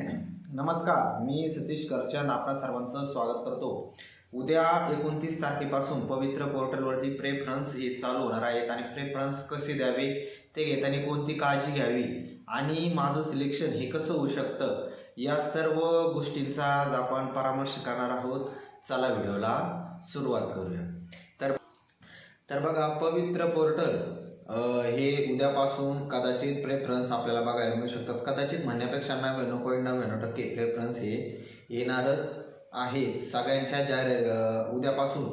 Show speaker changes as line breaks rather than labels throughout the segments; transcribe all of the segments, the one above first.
नमस्कार मी सतीश करचंद आपणा सर्वांचं स्वागत करतो. उद्या एकोणतीस तारखेपासून पवित्र पोर्टलवरती प्रेफरन्स हे चालू होणार आहेत आणि प्रेफरन्स कसे द्यावे ते घेताना कोणती काळजी घ्यावी आणि माझं सिलेक्शन हे कसं होऊ शकतं या सर्व गोष्टींचा आज आपण परामर्श करणार आहोत. चला व्हिडिओला सुरुवात करूया. तर तर बघा पवित्र पोर्टल हे उद्यापासून कदाचित प्रेफरन्स आपल्याला बघायला मिळू शकतात. कदाचित म्हणण्यापेक्षा नव्याण्णव पॉईंट नव्याण्णव टक्के प्रेफरन्स हे येणारच आहे. सगळ्यांच्या ज्या उद्यापासून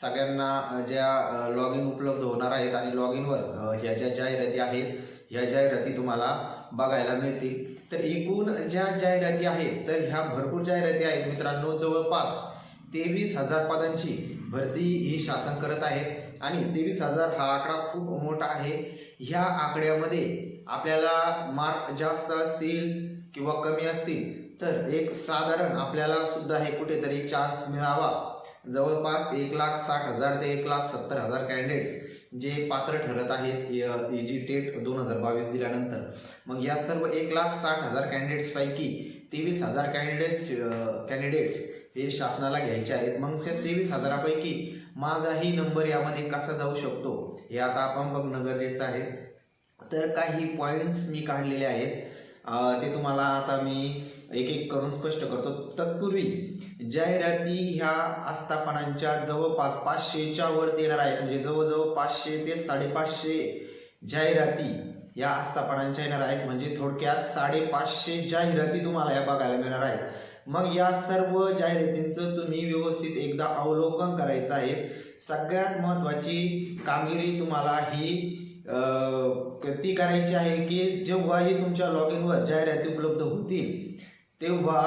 सगळ्यांना ज्या लॉग इन उपलब्ध होणार आहेत आणि लॉग इनवर ह्या ज्या जाहिराती आहेत ह्या जाहिराती तुम्हाला बघायला मिळतील. तर एकूण ज्या जाहिराती आहेत तर ह्या भरपूर जाहिराती आहेत मित्रांनो. जवळपास तेवीस हजार पदांची भरती ही शासन करत आहेत आणि तेवीस हजार हा आकडा खूप मोठा आहे. ह्या आकड्यामध्ये आपल्याला मार्क जास्त असतील किंवा कमी असतील तर एक साधारण आपल्याला सुद्धा हे कुठेतरी चान्स मिळावा. जवळपास एक लाख साठ हजार ते एक लाख सत्तर हजार कॅन्डिडेट्स जे पात्र ठरत आहेत ई जी टेट दोन हजार बावीस दिल्यानंतर. मग या सर्व एक लाख साठ हजार कॅन्डिडेट्सपैकी तेवीस हजार कॅन्डिडेट्स कॅन्डिडेट्स हे शासनाला घ्यायचे आहेत. मग त्या तेवीस हजारापैकी माझाही नंबर यामध्ये कसा जाऊ शकतो? हे आता आपण बघणं गरजेचं आहे. तर काही पॉईंट्स मी काढलेले आहेत. ते तुम्हाला आता मी एक एक करून स्पष्ट करतो. तत्पूर्वी जाहिराती ह्या आस्थापनांच्या जवळपास पाचशेच्या वर येणार आहेत. म्हणजे जवळजवळ पाचशे ते साडेपाचशे जाहिराती या आस्थापनांच्या येणार आहेत. म्हणजे थोडक्यात साडेपाचशे जाहिराती तुम्हाला या बघायला मिळणार आहेत. मग या सर्व जाहिरातींचं तुम्ही व्यवस्थित एकदा अवलोकन करायचं आहे. सगळ्यात महत्त्वाची कामगिरी तुम्हाला ही ती करायची आहे की जेव्हाही तुमच्या लॉग इनवर जाहिराती उपलब्ध होतील तेव्हा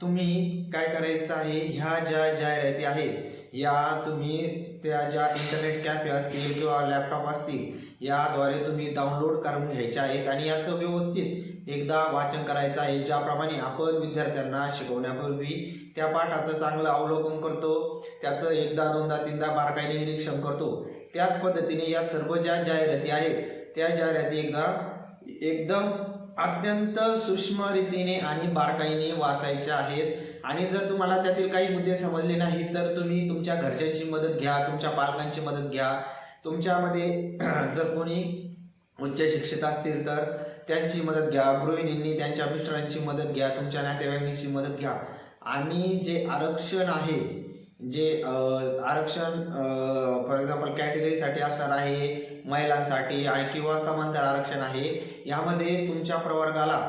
तुम्ही काय करायचं आहे? ह्या ज्या जाहिराती आहेत या तुम्ही त्या ज्या इंटरनेट कॅफे असतील किंवा लॅपटॉप असतील याद्वारे तुम्ही डाउनलोड करून घ्यायचे आहेत आणि याचं व्यवस्थित एकदा वाचन करायचं आहे ज्याप्रमाणे आपण विद्यार्थ्यांना शिकवण्यापूर्वी त्या पाठाचं चांगलं अवलोकन करतो त्याचं एकदा दोनदा तीनदा बारकाईने निरीक्षण करतो. त्याच पद्धतीने या सर्व ज्या जाहिराती आहेत त्या जाहिराती एकदा एकदम अत्यंत सूक्ष्म रीतीने आणि बारकाईने वाचायच्या आहेत. आणि जर तुम्हाला त्यातील काही मुद्दे समजले नाहीत तर तुम्ही तुमच्या घरच्यांची मदत घ्या तुमच्या पालकांची मदत घ्या. तुमच्यामध्ये जर कोणी उच्च शिक्षित असतील तर त्यांची मदत घ्या. गृहिणींनी त्यांच्या मिस्टरांची मदत घ्या तुमच्या नातेवाईकांची मदत घ्या. आणि जे आरक्षण आहे जे आरक्षण फॉर एक्झाम्पल कॅटेगरीसाठी असणार आहे महिलांसाठी आणि किंवा समांतर आरक्षण आहे यामध्ये तुमच्या प्रवर्गाला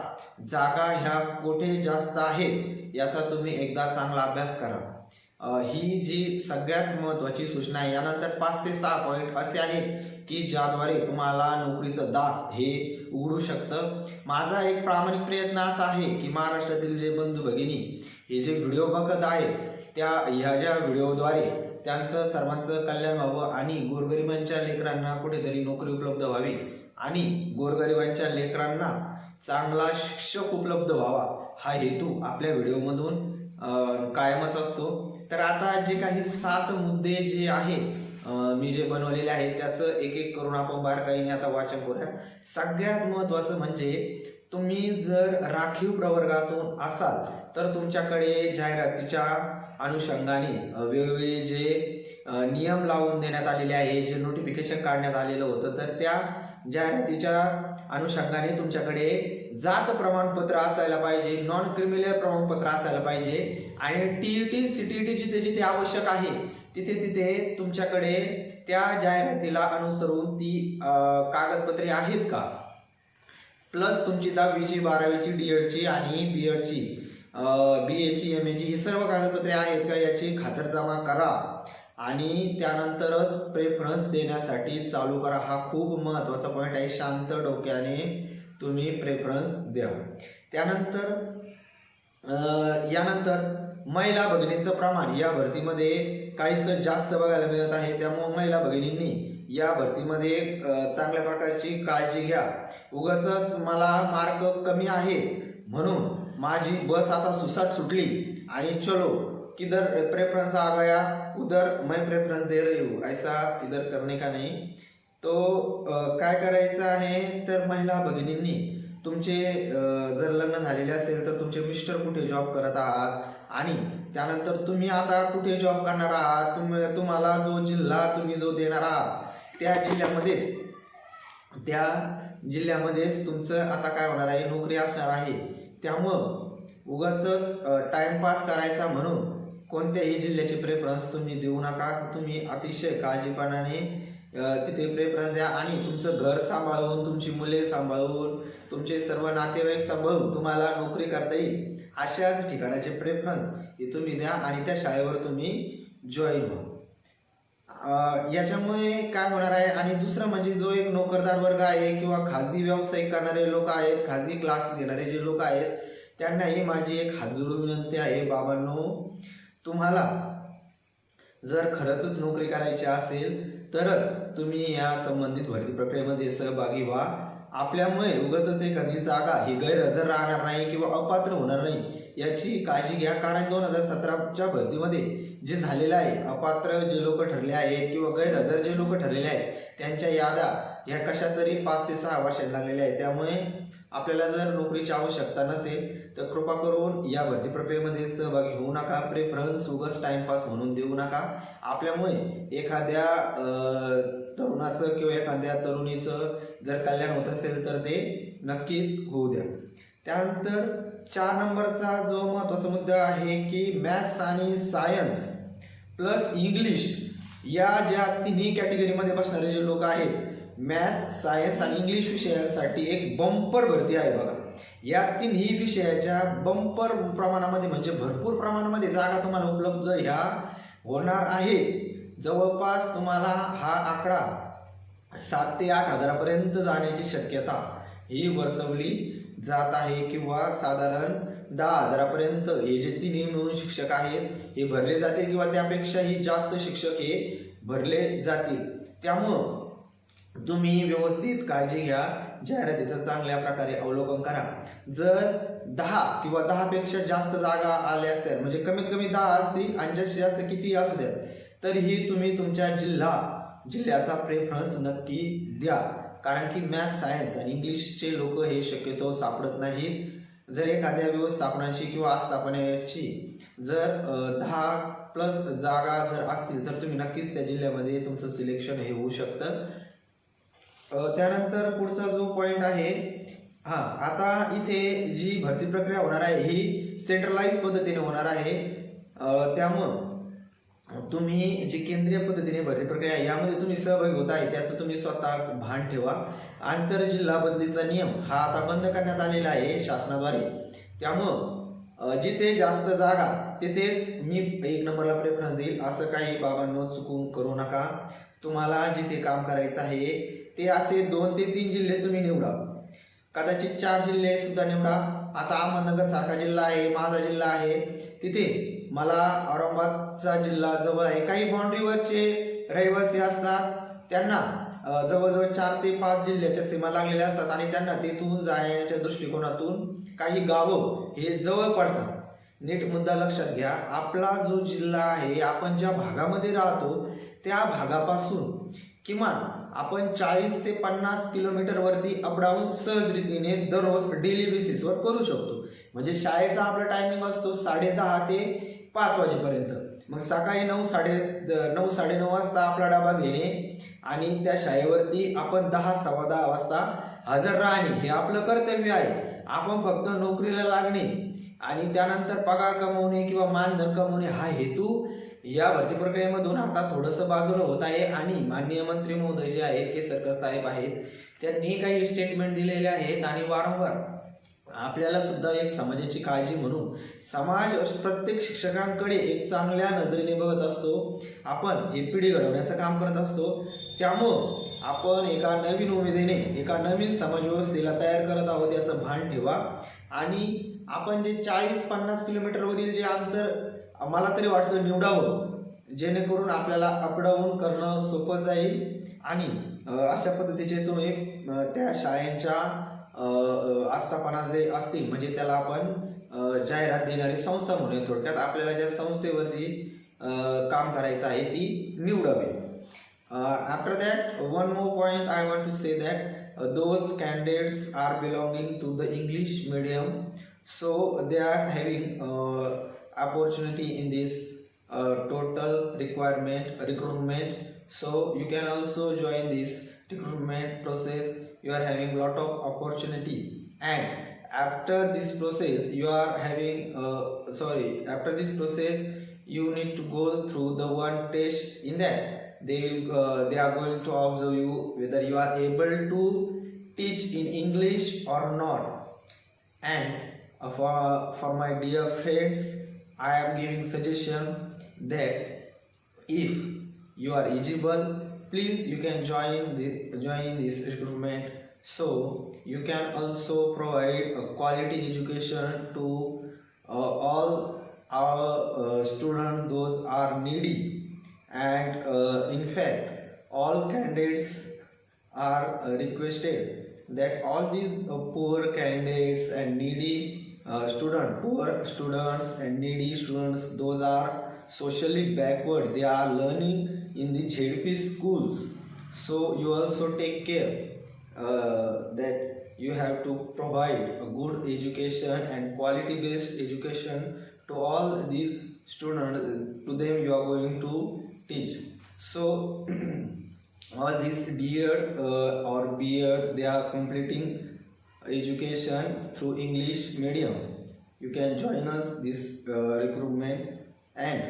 जागा ह्या कुठे जास्त आहेत याचा तुम्ही एकदा चांगला अभ्यास करा. ही जी सगळ्यात महत्त्वाची सूचना आहे यानंतर पाच ते सहा पॉईंट असे आहेत की ज्याद्वारे तुम्हाला नोकरीचं दार हे उघडू शकतं. माझा एक प्रामाणिक प्रयत्न असा आहे की महाराष्ट्रातील जे बंधू भगिनी हे जे व्हिडिओ बघत आहेत त्या ह्या ज्या व्हिडिओद्वारे त्यांचं सर्वांचं कल्याण व्हावं आणि गोरगरिबांच्या लेकरांना कुठेतरी नोकरी उपलब्ध व्हावी आणि गोरगरिबांच्या लेकरांना चांगला शिक्षक उपलब्ध व्हावा हा हेतू आपल्या व्हिडिओमधून कायमच असतो. तर आता जे काही सात मुद्दे जे आहेत मी जे बनवलेले आहेत त्याचं एक एक करून आपण बारकाईने आता वाचन करूया. सगळ्यात महत्त्वाचं म्हणजे तुम्ही जर राखीव प्रवर्गातून असाल तर तुमच्याकडे जाहिरातीच्या अनुषंगाने वेगवेगळे जे नियम लावून देण्यात आलेले आहे जे नोटिफिकेशन काढण्यात आलेलं होतं तर त्या जाहिरातीच्या अनुषंगाने तुमच्याकडे जात प्रमाणपत्र असायला पाहिजे नॉन क्रिमिनल प्रमाणपत्र असायला पाहिजे आणि T E T C T T जिथे जिथे आवश्यक आहे तिथे तिथे तुमच्याकडे त्या जाहिरातीला अनुसरून ती कागदपत्रे आहेत का? प्लस तुमची दहावीची बारावीची डी एडची आणि बी एडची बी एची एम एची ही सर्व कागदपत्रे आहेत का याची खातरजमा करा. आणि त्यानंतरच प्रेफरन्स देण्यासाठी चालू करा. हा खूप महत्त्वाचा पॉईंट आहे. शांत डोक्याने तुम्ही प्रेफरन्स द्या. त्यानंतर यानंतर महिला भगिनींचं प्रमाण. या भरतीमध्ये काहीसं जास्त बघायला मिळत आहे. त्यामुळे महिला भगिनींनी या भरतीमध्ये चांगल्या प्रकारची काळजी घ्या. उगाचच मला मार्क कमी आहे म्हणून माझी बस आता सुसाट सुटली. आणि चलो किधर प्रेफरन्स आ गया. उधर मैं प्रेफरेंस दे रही हूँ ऐसा इधर करने का नहीं। तो काय करायचं आहे? तर महिला भगिनींनी तुमचे जर लग्न झालेले असेल तर तुमचे मिस्टर कुठे जॉब करत आहात? आणि त्यानंतर तुम्ही आता कुठे जॉब करणार आहात? तुम तुम्हाला जो जिल्हा तुम्ही जो देणार आहात त्या जिल्ह्यामध्येच त्या जिल्ह्यामध्येच तुमचं आता काय होणार आहे? नोकरी असणार आहे. त्यामुळं उगाच टाइमपास करायचा म्हणून कोणत्याही जिल्ह्याचे प्रेफरन्स तुम्ही देऊ नका. तुम्ही अतिशय काळजीपणाने तिथे प्रेफरन्स द्या आणि तुमचं घर सांभाळून तुमची मुले सांभाळून तुमचे सर्व नातेवाईक सांभाळून तुम्हाला नोकरी करता येईल. अशाच ठिकाणाचे प्रेफरन्स हे तुम्ही द्या आणि त्या शाळेवर तुम्ही जॉईन व्हा. याच्यामुळे काय होणार आहे? आणि दुसरं म्हणजे जो एक नोकरदार वर्ग आहे किंवा खाजगी व्यावसायिक करणारे लोक आहेत खाजगी क्लास घेणारे जे लोक आहेत त्यांनाही माझी एक हात विनंती आहे. बाबांनो तुम्हाला जर खरंच नोकरी करायची असेल तरच तुम्ही या संबंधित भरती प्रक्रियेमध्ये सहभागी व्हा. आपल्यामुळे उगाच एखादी जागा ही गैरहजर राहणार नाही किंवा अपात्र होणार नाही याची काळजी घ्या. कारण दोन हजार सतराच्या भरतीमध्ये जे झालेलं आहे अपात्र जे लोक ठरले आहेत किंवा गैरहजर जे लोक ठरलेले आहेत त्यांच्या याद्या ह्या कशा तरी पाच ते सहा वर्षात लागलेल्या आहेत. त्यामुळे आपल्याला जर नोकरीची आवश्यकता नसेल तर कृपा करून या भरती प्रक्रियेमध्ये सहभागी होऊ नका. प्रेफरन्स उगाच टाइमपास म्हणून देऊ नका. आपल्यामुळे एखाद्या तरुणाचं किंवा एखाद्या तरुणीचं जर कल्याण होत असेल तर ते नक्कीच होऊ द्या. त्यानंतर चार नंबरचा जो महत्त्वाचा मुद्दा आहे की मॅथ्स आणि सायन्स प्लस इंग्लिश या ज्या तिन्ही कॅटेगरीमध्ये बसणारे जे लोक आहेत मॅथ सायन्स आणि इंग्लिश विषयांसाठी एक बंपर भरती आहे बघा. या तिन्ही विषयाच्या बंपर प्रमाणामध्ये म्हणजे भरपूर प्रमाणामध्ये जागा तुम्हाला उपलब्ध ह्या होणार आहेत जवळपास तुम्हाला हा आकडा सात ते आठ हजारापर्यंत जाण्याची शक्यता ही वर्तवली जात आहे किंवा साधारण दहा हजारापर्यंत हे जे तिन्ही मिळून शिक्षक आहेत हे भरले जातील किंवा त्यापेक्षाही जास्त शिक्षक हे भरले जातील. त्यामुळं तुम्ही व्यवस्थित काळजी घ्या. जाहिरातीचं चांगल्या प्रकारे अवलोकन करा. जर दहा किंवा दहापेक्षा जास्त जागा आल्या असत्या म्हणजे कमीत कमी दहा असतील आणि जास्तीत जास्त किती असू द्यात तरीही तुम्ही तुमच्या जिल्हा जिल्ह्याचा प्रेफरन्स नक्की द्या. कारण की मॅथ सायन्स आणि इंग्लिशचे लोक हे शक्यतो सापडत नाहीत. जर एखाद्या व्यवस्थापनाची किंवा आस्थापनाची जर दहा प्लस जागा जर असतील तर तुम्ही नक्कीच त्या जिल्ह्यामध्ये तुमचं सिलेक्शन हे होऊ शकतं. त्यानंतर पुढचा जो पॉईंट आहे हां आता इथे जी भरती प्रक्रिया होणार आहे ही सेंट्रलाइज पद्धतीने होणार आहे. त्यामुळं तुम्ही जी केंद्रीय पद्धतीने भरती प्रक्रिया आहे यामध्ये तुम्ही सहभागी होत आहे त्याचं तुम्ही स्वतः भान ठेवा. आंतरजिल्हा बदलीचा नियम हा आता बंद करण्यात आलेला आहे शासनाद्वारे. त्यामुळं जिथे जास्त जागा तिथेच मी एक नंबरला प्रेरणा देईल. असं काही बाबांनो चुकून करू नका. तुम्हाला जिथे काम करायचं आहे ते असे दोन ते तीन जिल्हे तुम्ही निवडा. कदाचित चार जिल्हे सुद्धा निवडा. आता अहमदनगर सारखा जिल्हा आहे माझा जिल्हा आहे. तिथे मला औरंगाबादचा जिल्हा जवळ आहे. काही बाउंड्रीवरचे रहिवासी असतात त्यांना जवळजवळ चार ते पाच जिल्ह्याच्या सीमा लागलेल्या असतात आणि त्यांना तिथून जाण्याच्या दृष्टिकोनातून काही गावं हे जवळ पडतात. नीट मुद्दा लक्षात घ्या. आपला जो जिल्हा आहे आपण ज्या भागामध्ये राहतो त्या भागापासून किमान आपण चाळीस ते पन्नास किलोमीटरवरती अपडाऊन सहजरीतीने दररोज डेली बेसिसवर करू शकतो. म्हणजे शाळेचा आपला टायमिंग असतो साडे दहा ते पाच वाजेपर्यंत. मग सकाळी नऊ साडे नऊ साडेनऊ वाजता आपला डबा घेणे आणि त्या शाळेवरती आपण दहा सव्वा दहा वाजता हजर राहणे हे आपलं कर्तव्य आहे. आपण फक्त नोकरीला लागणे आणि त्यानंतर पगार कमवणे किंवा मानधन कमवणे हा हेतू या भरती प्रक्रियेमधून आता थोडंसं बाजूला होत आहे आणि माननीय मंत्री महोदय जे आहेत केसरकर साहेब आहेत त्यांनी काही स्टेटमेंट दिलेले आहेत आणि वारंवार आपल्याला सुद्धा एक समाजाची काळजी म्हणून समाज प्रत्येक शिक्षकांकडे एक चांगल्या नजरेने बघत असतो. आपण ही पिढी घडवण्याचं काम करत असतो. त्यामुळं आपण एका नवीन उमेदीने एका नवीन समाजव्यवस्थेला तयार करत आहोत याचं भान ठेवा. आणि आपण जे चाळीस पन्नास किलोमीटरवरील जे अंतर मला तरी वाटतं निवडावं. जेणेकरून आपल्याला अपडाऊन करणं सोपं जाईल. आणि अशा पद्धतीचे तुम्ही त्या शाळेच्या आस्थापना जे असतील म्हणजे त्याला आपण जाहिरात देणारी संस्था म्हणून थोडक्यात आपल्याला ज्या संस्थेवरती काम करायचं आहे ती निवडावी. After that one more point I want to say that those candidates are belonging to the English medium so they are are opportunity in this uh, total requirement recruitment. So you can also join this recruitment process. You are having a lot of opportunity. And after this process you are having uh, sorry after this process you need to go through the one test. In that they will uh, they are going to observe you whether you are able to teach in english or not. And uh, for for my dear friends i am giving suggestion that if you are eligible please you can join the join this recruitment. So you can also provide a quality education to uh, all our uh, students those are needy. And uh, in fact all candidates are uh, requested that all these uh, poor candidates and needy uh, student poor students and needy students those are socially backward. They are learning in the ZP schools. So you also take care uh, that you have to provide a good education and quality based education to all these students. To them you are going to teach. So all these D.Ed uh, or B.Ed they are completing education through English medium. You can join us this uh, recruitment. And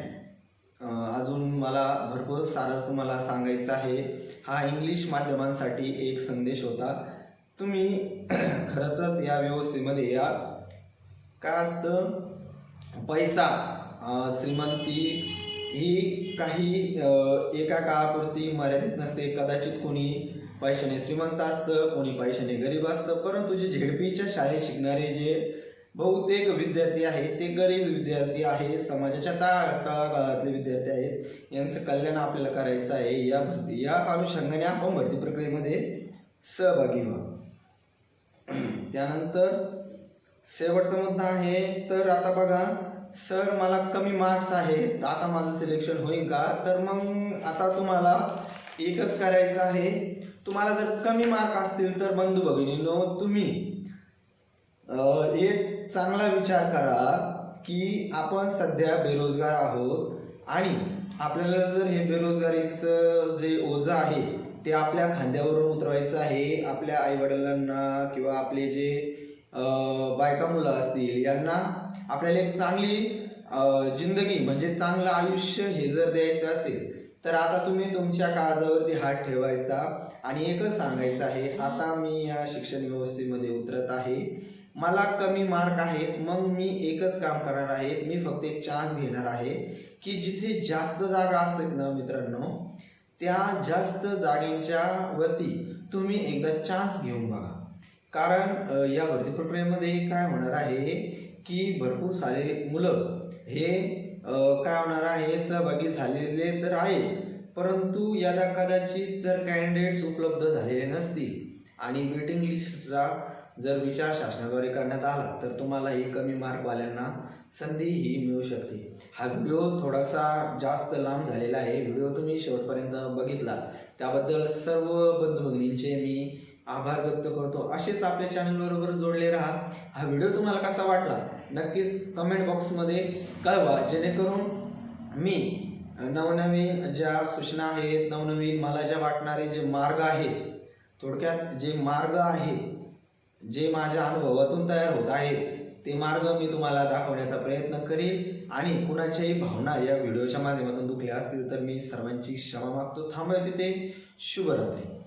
uh, अजून मला भरपूर सारं तुम्हाला सांगायचं आहे. हा English माध्यमांसाठी एक संदेश होता. तुम्ही खरंच या व्यवस्थेमध्ये या. का असतं? पैसा श्रीमंती ही काही एका काळापुरती मर्यादित नसते. कदाचित कोणी पैशाने श्रीमंत असतं कोणी पैशाने गरीब असतं. परंतु जे झेडपीच्या शाळेत शिकणारे जे बहुतेक विद्यार्थी आहेत ते गरीब विद्यार्थी आहेत समाजाच्या तळागाळातले विद्यार्थी आहेत यांचं कल्याण आपल्याला करायचं आहे. या भरती या अनुषंगाने आपण भरती प्रक्रियेमध्ये सहभागी व्हा. त्यानंतर शेवटचा मुद्दा आहे तर आता बघा सर मला कमी मार्क्स आहेत आता माझं सिलेक्शन होईल का? तर मग आता तुम्हाला एकच करायचं आहे तुम्हाला जर कमी मार्क असतील तर बंधू भगिनीनो तुम्ही एक चांगला विचार करा की आपण सध्या बेरोजगार आहोत आणि आपल्याला जर हे बेरोजगारीचं जे ओझं आहे ते आपल्या खांद्यावरून उतरवायचं आहे आपल्या आईवडिलांना किंवा आपले जे बायका मुलं असतील यांना आपल्याला एक चांगली जिंदगी म्हणजे चांगलं आयुष्य हे जर द्यायचं असेल तर आता तुम्ही तुमच्या काळजावरती हात ठेवायचा आणि एकच सांगायचं आहे आता मी या शिक्षण व्यवस्थेमध्ये उतरत आहे. मला कमी मार्क आहेत मग मी एकच काम करणार आहे मी फक्त एक चान्स घेणार आहे की जिथे जास्त जागा असतात ना मित्रांनो त्या जास्त जागेच्या वरती तुम्ही एकदा चान्स घेऊन बघा. कारण या भरती प्रक्रियेमध्ये काय होणार आहे की भरपूर सारे मुलं हे काय होणार आहे? सहभागी झालेले तर आहेत. परंतु यादा कदाचित जर कॅन्डिडेट्स उपलब्ध झालेले नसतील आणि वेटिंग लिस्टचा जर विचार शासनाद्वारे करण्यात आला तर तुम्हाला ही कमी मार्कवाल्यांना संधी ही मिळू शकते. हा व्हिडिओ थोडासा जास्त लांब झालेला आहे. व्हिडिओ तुम्ही शेवटपर्यंत बघितला. त्याबद्दल सर्व बंधू भगिनींचे मी आभार व्यक्त करतो. असेच आपल्या चॅनलबरोबर जोडले राहा. हा व्हिडिओ तुम्हाला कसा वाटला? नक्कीच कमेंट बॉक्समध्ये कळवा जेणेकरून मी नवनवीन ज्या सूचना आहेत नवनवीन मला ज्या वाटणारे जे मार्ग आहेत थोडक्यात जे मार्ग आहेत जे माझ्या अनुभवातून तयार होत आहेत ते मार्ग मी तुम्हाला दाखवण्याचा प्रयत्न करीन. आणि कुणाच्याही भावना या व्हिडिओच्या माध्यमातून दुखल्या असतील तर मी सर्वांची क्षमा मागतो. थांबूया तिथे. शुभरात्री.